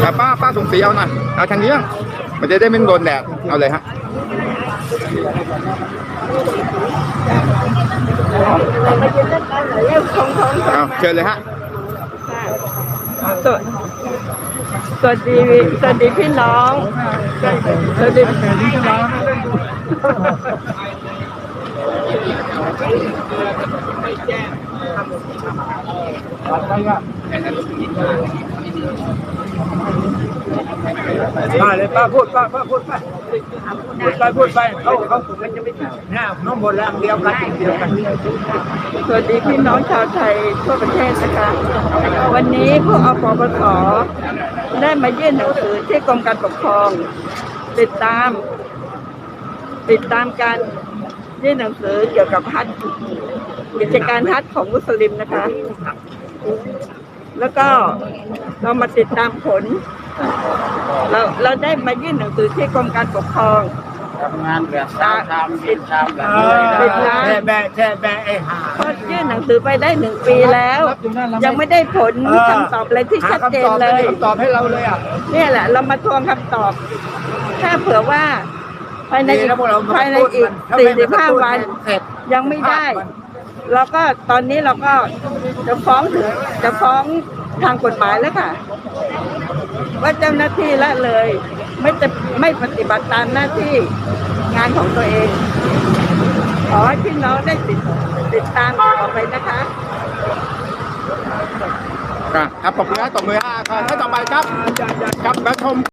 แต่ป้าป้าสมศรีเอาหน่อยเอาทางนี้มันจะได้ไม่โดนแดดเอาเลยฮะเอาเชิญเลยฮะสวัสดีสวัสดีพี่น้องสวัสดีพี่น้องไม่แจ้งทำอะไรอะาเลยป้าพูดป้าป้าพูดไปพูดไปพูดไปเขาเขามันจะไม่หน้าน้องบนแล้วเดียวกันเดียวกันสวัสดีพี่น้องชาวไทยทั่วประเทศนะคะ วันนี้พวกอปปสได้มายื่นหนังสือที่กรมการปกครอง ติดตาม ติดตามการยื่นหนังสือเกี่ยวกับฮัทกิจการฮัทของมุสลิมนะคะ แล้วก็เรามาติดตามผล เราเราได้มายื่นหนังสือที่กรมการปกครองทำงานแบบตาทำเป็นทำแบบติดตามแช่แบะแช่แบะไอ้ห่าก็ยื่นหนังสือไปได้หนึ่งปีแล้ว ยังไม่ได้ผลคำตอบอะไรที่ชัดเจนเลยคำตอบให้เราเลยอะเนี่ยแหละ เรามาทวงคำตอบ ถ้าเผื่อว่าภายในอีกภายในอีกสี่สิบห้าวันเสร็จยังไม่ได้ เราก็ตอนนี้เราก็จะฟ้องถึงจะฟ้องทางกฎหมายแล้วค่ะ ว่าเจ้าหน้าที่ละเลย ไม่จะไม่ปฏิบัติตามหน้าที่งานของตัวเอง ขอให้พี่น้องได้ติดติดตามต่อไปนะคะครับตบมือฮะตบมือฮะท่านต่อไปครับ ครับมาชม